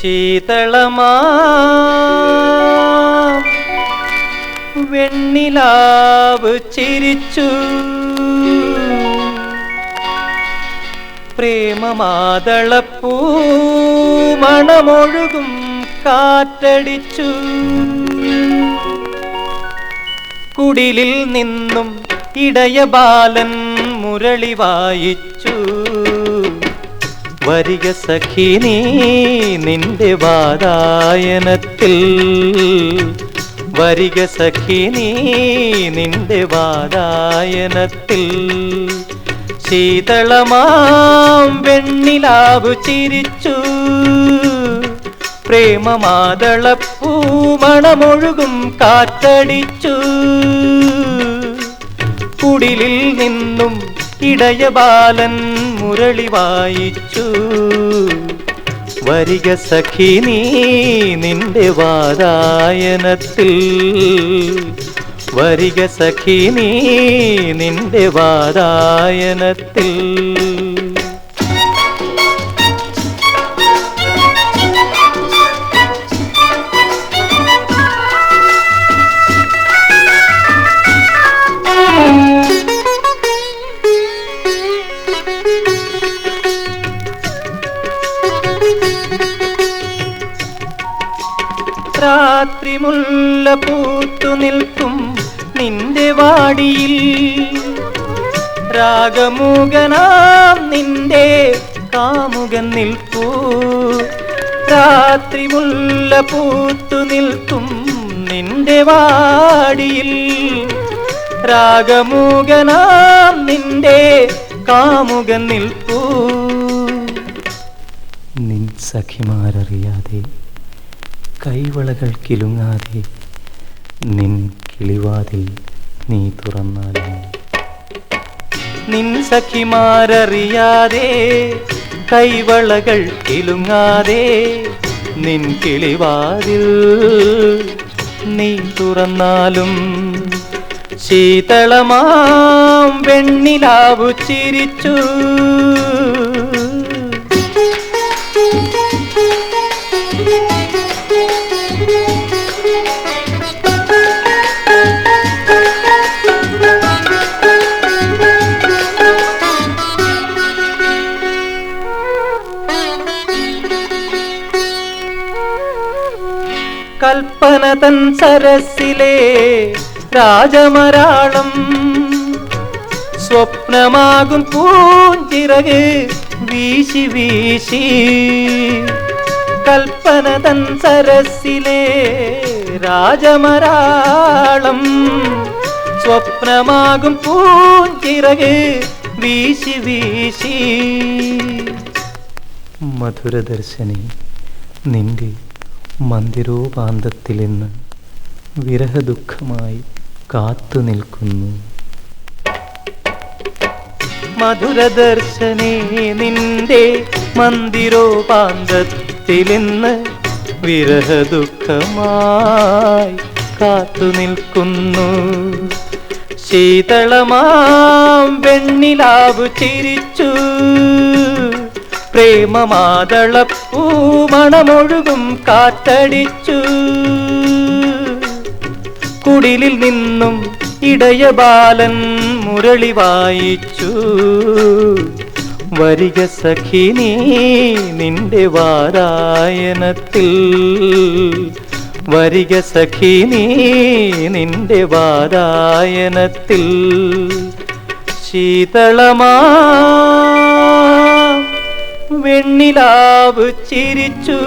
ശീതളമാ. വെണ്ണിലാവ് ചിരിച്ചു. പ്രേമമാതളപ്പൂ മണമൊഴുകും കാറ്റടിച്ചു. കുടിലിൽ നിന്നും ഇടയ ബാലൻ മുരളി വായിച്ചു. വരിക സഖി നീ നിന്റെ വാതായനത്തിൽ. വരിക സഖി നീ നിന്റെ വാതായനത്തിൽ. ശീതളമാം വെണ്ണിലാവു ചിരിച്ചു. പ്രേമമാതളപ്പൂ മണമൊഴുകും കാറ്റടിച്ചു. കുടിലിൽ നിന്നും ഇടയ ബാലൻ മുരളി വായിച്ചു. വരിക സഖി നീ നിന്റെ വാതായനത്തിൽ. വരിക സഖി നീ നിന്റെ വാതായനത്തിൽ. രാത്രി മുല്ല പൂത്തു നിൽക്കും നിന്റെ വാടിയിൽ. രാഗമുഖനാം നിന്റെ കാമുകൻ നിൽപ്പൂ രാത്രി മുല്ല പൂത്തു നിൽക്കും നിന്റെ വാടിയിൽ. രാഗമുഖനാം നിന്റെ കാമുകൻ നിൽപ്പൂ നിൻ സഖിമാരറിയാതെ കൈവളകൾ കിലുങ്ങാതെ നിൻ കിളിവാതിൽ നീ തുറന്നാലും. നിൻ സഖിമാരറിയാതെ കൈവളകൾ കിലുങ്ങാതെ നിൻ കിളിവാതിൽ നീ തുറന്നാലും ശീതളമാം വെണ്ണിലാവു ചിരിച്ചു. കൽപ്പന തൻ സരസിലെ രാജമരാളം. സ്വപ്നമാകും പൂഞ്ചിറക് വീശി വീശി. കൽപ്പന തൻ സരസിലെ രാജമരാളം. സ്വപ്നമാകും പൂഞ്ചിറക് വീശി വീശി. മധുരദർശനി നിന്റെ മന്ദിരോപാന്തത്തിലിന്ന് വിരഹദുഃഖമായി കാത്തു നിൽക്കുന്നു. മധുരദർശനേ നിന്റെ മന്ദിരോപാന്തത്തിലിന്ന് വിരഹദുഃഖമായി കാത്തു നിൽക്കുന്നു. ശീതളമാം വെണ്ണിലാവു ചിരിച്ചു. പ്രേമമാതളപ്പൂ മണമൊഴുകും കാറ്റടിച്ചു. കുടിലിൽ നിന്നും ഇടയ ബാലൻ മുരളി വായിച്ചു. വരിക സഖിനി നിന്റെ വാരായണത്തിൽ വരിക സഖിനി നിന്റെ വാരായണത്തിൽ ശീതളമാ വെണ്ണിലാവ് ചിരിച്ചു.